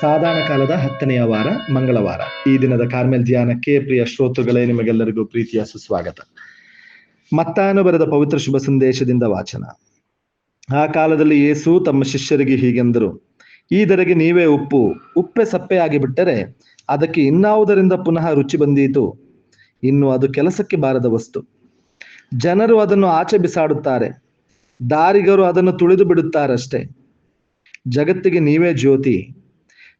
ಸಾಧಾರಣ ಕಾಲದ ಹತ್ತನೆಯ ವಾರ, ಮಂಗಳವಾರ. ಈ ದಿನದ ಕಾರ್ಮೆಲ್ ಧ್ಯಾನಕ್ಕೆ ಪ್ರಿಯ ಶ್ರೋತೃಗಳೇ, ನಿಮಗೆಲ್ಲರಿಗೂ ಪ್ರೀತಿಯ ಸುಸ್ವಾಗತ. ಮತ್ತಾನು ಬರೆದ ಪವಿತ್ರ ಶುಭ ಸಂದೇಶದಿಂದ ವಾಚನ. ಆ ಕಾಲದಲ್ಲಿ ಯೇಸು ತಮ್ಮ ಶಿಷ್ಯರಿಗೆ ಹೀಗೆಂದರು, ಈ ದರೆಗೆ ನೀವೇ ಉಪ್ಪು, ಉಪ್ಪೆ ಸಪ್ಪೆ ಆಗಿಬಿಟ್ಟರೆ ಅದಕ್ಕೆ ಇನ್ನಾವುದರಿಂದ ಪುನಃ ರುಚಿ ಬಂದೀತು? ಇನ್ನು ಅದು ಕೆಲಸಕ್ಕೆ ಬಾರದ ವಸ್ತು. ಜನರು ಅದನ್ನು ಆಚೆ ಬಿಸಾಡುತ್ತಾರೆ, ದಾರಿಗರು ಅದನ್ನು ತುಳಿದು ಬಿಡುತ್ತಾರಷ್ಟೇ. ಜಗತ್ತಿಗೆ ನೀವೇ ಜ್ಯೋತಿ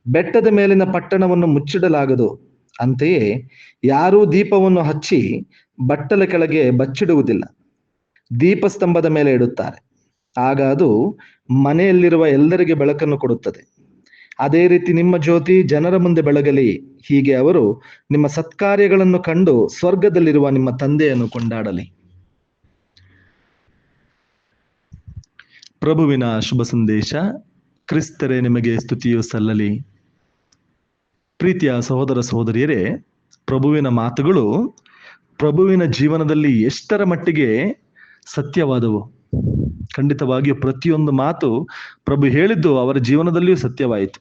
ಬೆಟ್ಟದ ಮೇಲಿನ ಪಟ್ಟಣವನ್ನು ಮುಚ್ಚಿಡಲಾಗದು. ಅಂತೆಯೇ ಯಾರೂ ದೀಪವನ್ನು ಹಚ್ಚಿ ಬಟ್ಟಲ ಕೆಳಗೆ ಬಚ್ಚಿಡುವುದಿಲ್ಲ. ದೀಪಸ್ತಂಭದ ಮೇಲೆ ಇಡುತ್ತಾರೆ. ಆಗ ಅದು ಮನೆಯಲ್ಲಿರುವ ಎಲ್ಲರಿಗೆ ಬೆಳಕನ್ನು ಕೊಡುತ್ತದೆ. ಅದೇ ರೀತಿ ನಿಮ್ಮ ಜ್ಯೋತಿ ಜನರ ಮುಂದೆ ಬೆಳಗಲಿ. ಹೀಗೆ ಅವರು ನಿಮ್ಮ ಸತ್ಕಾರ್ಯಗಳನ್ನು ಕಂಡು ಸ್ವರ್ಗದಲ್ಲಿರುವ ನಿಮ್ಮ ತಂದೆಯನ್ನು ಕೊಂಡಾಡಲಿ. ಪ್ರಭುವಿನ ಶುಭ ಸಂದೇಶ, ಕ್ರಿಸ್ತರೇ ನಿಮಗೆ ಸ್ತುತಿಯು ಸಲ್ಲಲಿ. ಪ್ರೀತಿಯ ಸಹೋದರ ಸಹೋದರಿಯರೇ, ಪ್ರಭುವಿನ ಮಾತುಗಳು ಪ್ರಭುವಿನ ಜೀವನದಲ್ಲಿ ಎಷ್ಟರ ಮಟ್ಟಿಗೆ ಸತ್ಯವಾದವು. ಖಂಡಿತವಾಗಿಯೂ ಪ್ರತಿಯೊಂದು ಮಾತು ಪ್ರಭು ಹೇಳಿದ್ದು ಅವರ ಜೀವನದಲ್ಲಿಯೂ ಸತ್ಯವಾಯಿತು.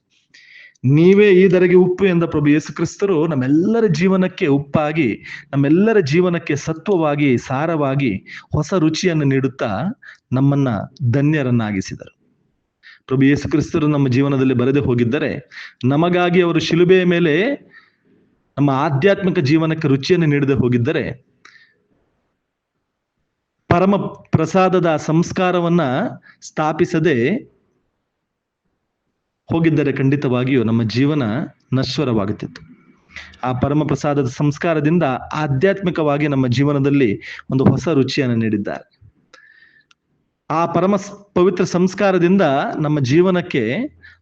ನೀವೇ ಈ ದರೆಗೆ ಉಪ್ಪು ಎಂದ ಪ್ರಭು ಯೇಸು ಕ್ರಿಸ್ತರು ನಮ್ಮೆಲ್ಲರ ಜೀವನಕ್ಕೆ ಉಪ್ಪಾಗಿ, ನಮ್ಮೆಲ್ಲರ ಜೀವನಕ್ಕೆ ಸತ್ವವಾಗಿ, ಸಾರವಾಗಿ ಹೊಸ ರುಚಿಯನ್ನು ನೀಡುತ್ತಾ ನಮ್ಮನ್ನ ಧನ್ಯರನ್ನಾಗಿಸಿದರು. ಪ್ರಭು ಯೇಸು ಕ್ರಿಸ್ತರು ನಮ್ಮ ಜೀವನದಲ್ಲಿ ಬರೆದು ಹೋಗಿದ್ದರೆ ನಮಗಾಗಿ ಅವರು ಶಿಲುಬೆಯ ಮೇಲೆ ನಮ್ಮ ಆಧ್ಯಾತ್ಮಿಕ ಜೀವನಕ್ಕೆ ರುಚಿಯನ್ನು ನೀಡದೆ ಹೋಗಿದ್ದರೆ ಪರಮ ಪ್ರಸಾದದ ಸಂಸ್ಕಾರವನ್ನ ಸ್ಥಾಪಿಸದೆ ಹೋಗಿದ್ದರೆ ಖಂಡಿತವಾಗಿಯೂ ನಮ್ಮ ಜೀವನ ನಶ್ವರವಾಗುತ್ತಿತ್ತು. ಆ ಪರಮ ಪ್ರಸಾದದ ಸಂಸ್ಕಾರದಿಂದ ಆಧ್ಯಾತ್ಮಿಕವಾಗಿ ನಮ್ಮ ಜೀವನದಲ್ಲಿ ಒಂದು ಹೊಸ ರುಚಿಯನ್ನು ನೀಡಿದ್ದಾರೆ. ಆ ಪರಮ ಪವಿತ್ರ ಸಂಸ್ಕಾರದಿಂದ ನಮ್ಮ ಜೀವನಕ್ಕೆ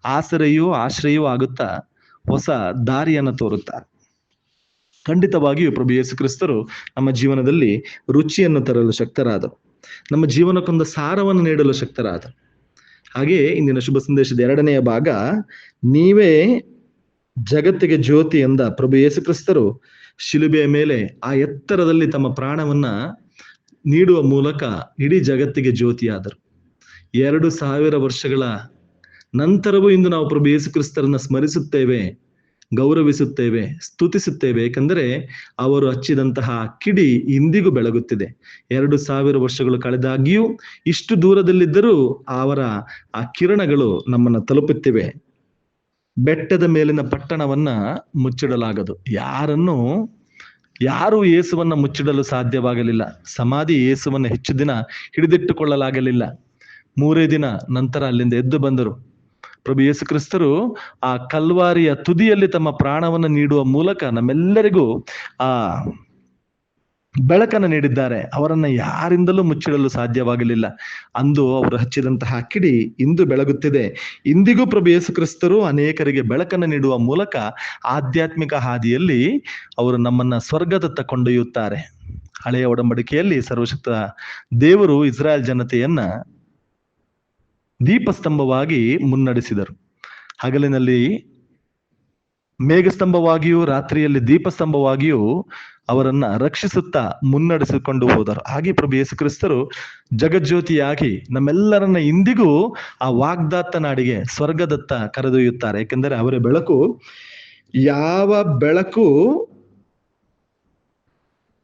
ಆಸರೆಯೂ ಆಶ್ರಯವೂ ಆಗುತ್ತಾ ಹೊಸ ದಾರಿಯನ್ನು ತೋರುತ್ತಾ. ಖಂಡಿತವಾಗಿಯೂ ಪ್ರಭು ಯೇಸು ಕ್ರಿಸ್ತರು ನಮ್ಮ ಜೀವನದಲ್ಲಿ ರುಚಿಯನ್ನು ತರಲು ಶಕ್ತರಾದರು. ನಮ್ಮ ಜೀವನಕ್ಕೊಂದು ಸಾರವನ್ನು ನೀಡಲು ಶಕ್ತರಾದರು. ಹಾಗೆ ಇಂದಿನ ಶುಭ ಸಂದೇಶದ ಎರಡನೆಯ ಭಾಗ, ನೀವೇ ಜಗತ್ತಿಗೆ ಜ್ಯೋತಿ ಎಂದ ಪ್ರಭು ಯೇಸು ಕ್ರಿಸ್ತರು ಶಿಲುಬೆಯ ಮೇಲೆ ಆ ಎತ್ತರದಲ್ಲಿ ತಮ್ಮ ಪ್ರಾಣವನ್ನ ನೀಡುವ ಮೂಲಕ ಇಡೀ ಜಗತ್ತಿಗೆ ಜ್ಯೋತಿಯಾದರು. ಎರಡು ಸಾವಿರ ವರ್ಷಗಳ ನಂತರವೂ ಇಂದು ನಾವು ಪ್ರಭು ಯೇಸು ಕ್ರಿಸ್ತರನ್ನ ಸ್ಮರಿಸುತ್ತೇವೆ, ಗೌರವಿಸುತ್ತೇವೆ, ಸ್ತುತಿಸುತ್ತೇವೆ. ಏಕೆಂದರೆ ಅವರು ಹಚ್ಚಿದಂತಹ ಕಿಡಿ ಇಂದಿಗೂ ಬೆಳಗುತ್ತಿದೆ. ಎರಡು ಸಾವಿರ ವರ್ಷಗಳು ಕಳೆದಾಗಿಯೂ ಇಷ್ಟು ದೂರದಲ್ಲಿದ್ದರೂ ಅವರ ಆ ಕಿರಣಗಳು ನಮ್ಮನ್ನು ತಲುಪುತ್ತಿವೆ. ಬೆಟ್ಟದ ಮೇಲಿನ ಪಟ್ಟಣವನ್ನ ಮುಚ್ಚಿಡಲಾಗದು. ಯಾರನ್ನು ಯಾರು ಯೇಸುವನ್ನ ಮುಚ್ಚಿಡಲು ಸಾಧ್ಯವಾಗಲಿಲ್ಲ. ಸಮಾಧಿ ಯೇಸುವನ್ನ ಹೆಚ್ಚು ದಿನ ಹಿಡಿದಿಟ್ಟುಕೊಳ್ಳಲಾಗಲಿಲ್ಲ. ಮೂರೇ ದಿನ ನಂತರ ಅಲ್ಲಿಂದ ಎದ್ದು ಬಂದರು. ಪ್ರಭು ಯೇಸು ಕ್ರಿಸ್ತರು ಆ ಕಲ್ವಾರಿಯ ತುದಿಯಲ್ಲಿ ತಮ್ಮ ಪ್ರಾಣವನ್ನು ನೀಡುವ ಮೂಲಕ ನಮ್ಮೆಲ್ಲರಿಗೂ ಆ ಬೆಳಕನ್ನು ನೀಡಿದ್ದಾರೆ. ಅವರನ್ನು ಯಾರಿಂದಲೂ ಮುಚ್ಚಿಡಲು ಸಾಧ್ಯವಾಗಲಿಲ್ಲ. ಅಂದು ಅವರು ಹಚ್ಚಿದಂತಹ ಕಿಡಿ ಇಂದು ಬೆಳಗುತ್ತಿದೆ. ಇಂದಿಗೂ ಪ್ರಭು ಯೇಸು ಕ್ರಿಸ್ತರು ಅನೇಕರಿಗೆ ಬೆಳಕನ್ನು ನೀಡುವ ಮೂಲಕ ಆಧ್ಯಾತ್ಮಿಕ ಹಾದಿಯಲ್ಲಿ ಅವರು ನಮ್ಮನ್ನ ಸ್ವರ್ಗದತ್ತ ಕೊಂಡೊಯ್ಯುತ್ತಾರೆ. ಹಳೆಯ ಒಡಂಬಡಿಕೆಯಲ್ಲಿ ಸರ್ವಶಕ್ತ ದೇವರು ಇಸ್ರಾಯೇಲ್ ಜನತೆಯನ್ನ ದೀಪಸ್ತಂಭವಾಗಿ ಮುನ್ನಡೆಸಿದರು. ಹಗಲಿನಲ್ಲಿ ಮೇಘಸ್ತಂಭವಾಗಿಯೂ ರಾತ್ರಿಯಲ್ಲಿ ದೀಪಸ್ತಂಭವಾಗಿಯೂ ಅವರನ್ನ ರಕ್ಷಿಸುತ್ತಾ ಮುನ್ನಡೆಸಿಕೊಂಡು ಹೋದರು. ಹಾಗೆ ಪ್ರಭು ಯೇಸು ಕ್ರಿಸ್ತರು ಜಗಜ್ಯೋತಿಯಾಗಿ ನಮ್ಮೆಲ್ಲರನ್ನ ಇಂದಿಗೂ ಆ ವಾಗ್ದಾತ್ತ ನಾಡಿಗೆ ಸ್ವರ್ಗದತ್ತ ಕರೆದೊಯ್ಯುತ್ತಾರೆ. ಯಾಕೆಂದರೆ ಅವರ ಬೆಳಕು ಯಾವ ಬೆಳಕು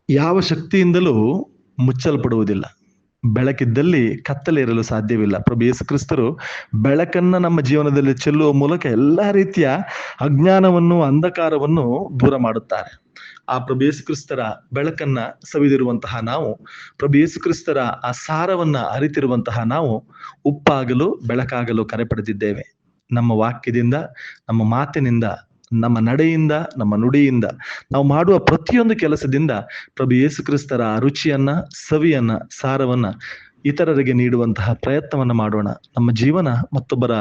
ಯಾವ ಶಕ್ತಿಯಿಂದಲೂ ಮುಚ್ಚಲ್ಪಡುವುದಿಲ್ಲ. ಬೆಳಕಿದ್ದಲ್ಲಿ ಕತ್ತಲೆ ಇರಲು ಸಾಧ್ಯವಿಲ್ಲ. ಪ್ರಭು ಯೇಸು ಕ್ರಿಸ್ತರು ಬೆಳಕನ್ನ ನಮ್ಮ ಜೀವನದಲ್ಲಿ ಚೆಲ್ಲುವ ಮೂಲಕ ಎಲ್ಲಾ ರೀತಿಯ ಅಜ್ಞಾನವನ್ನು ಅಂಧಕಾರವನ್ನು ದೂರ ಮಾಡುತ್ತಾರೆ. ಆ ಪ್ರಭು ಕ್ರಿಸ್ತರ ಬೆಳಕನ್ನ ಸವಿದಿರುವಂತಹ ನಾವು, ಪ್ರಭು ಕ್ರಿಸ್ತರ ಆ ಸಾರವನ್ನ ಅರಿತಿರುವಂತಹ ನಾವು ಉಪ್ಪಾಗಲು ಬೆಳಕಾಗಲು ಕರೆ ಪಡೆದಿದ್ದೇವೆ ನಮ್ಮ ವಾಕ್ಯದಿಂದ, ನಮ್ಮ ಮಾತಿನಿಂದ, ನಮ್ಮ ನಡೆಯಿಂದ, ನಮ್ಮ ನುಡಿಯಿಂದ, ನಾವು ಮಾಡುವ ಪ್ರತಿಯೊಂದು ಕೆಲಸದಿಂದ ಪ್ರಭು ಯೇಸು ಕ್ರಿಸ್ತರ ರುಚಿಯನ್ನ, ಸವಿಯನ್ನ, ಸಾರವನ್ನ ಇತರರಿಗೆ ನೀಡುವಂತಹ ಪ್ರಯತ್ನವನ್ನ ಮಾಡೋಣ. ನಮ್ಮ ಜೀವನ ಮತ್ತೊಬ್ಬರ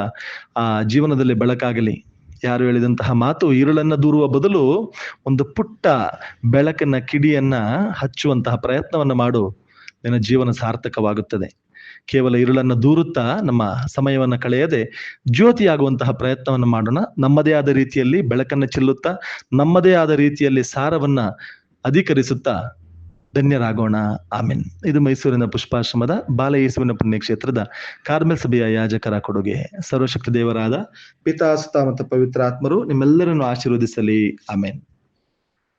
ಆ ಜೀವನದಲ್ಲಿ ಬೆಳಕಾಗಲಿ. ಯಾರು ಹೇಳಿದಂತಹ ಮಾತು ಇರುಳನ್ನ ದೂರುವ ಬದಲು ಒಂದು ಪುಟ್ಟ ಬೆಳಕನ್ನ ಕಿಡಿಯನ್ನ ಹಚ್ಚುವಂತಹ ಪ್ರಯತ್ನವನ್ನ ಮಾಡು. ನನ್ನ ಜೀವನ ಸಾರ್ಥಕವಾಗುತ್ತದೆ. ಕೇವಲ ಇರುಳನ್ನು ದೂರುತ್ತಾ ನಮ್ಮ ಸಮಯವನ್ನು ಕಳೆಯದೆ ಜ್ಯೋತಿಯಾಗುವಂತಹ ಪ್ರಯತ್ನವನ್ನು ಮಾಡೋಣ. ನಮ್ಮದೇ ಆದ ರೀತಿಯಲ್ಲಿ ಬೆಳಕನ್ನು ಚೆಲ್ಲುತ್ತಾ, ನಮ್ಮದೇ ಆದ ರೀತಿಯಲ್ಲಿ ಸಾರವನ್ನ ಅಧಿಕರಿಸುತ್ತಾ ಧನ್ಯರಾಗೋಣ. ಆಮೆನ್. ಇದು ಮೈಸೂರಿನ ಪುಷ್ಪಾಶ್ರಮದ ಬಾಲಯೇಸುವಿನ ಪುಣ್ಯಕ್ಷೇತ್ರದ ಕಾರ್ಮೆಲ್ ಸಭೆಯ ಯಾಜಕರ ಕೊಡುಗೆ. ಸರ್ವಶಕ್ತಿ ದೇವರಾದ ಪಿತಾ ಸುತ ಮತ್ತು ಪವಿತ್ರಾತ್ಮರು ನಿಮ್ಮೆಲ್ಲರನ್ನು ಆಶೀರ್ವದಿಸಲಿ. ಆಮೆನ್.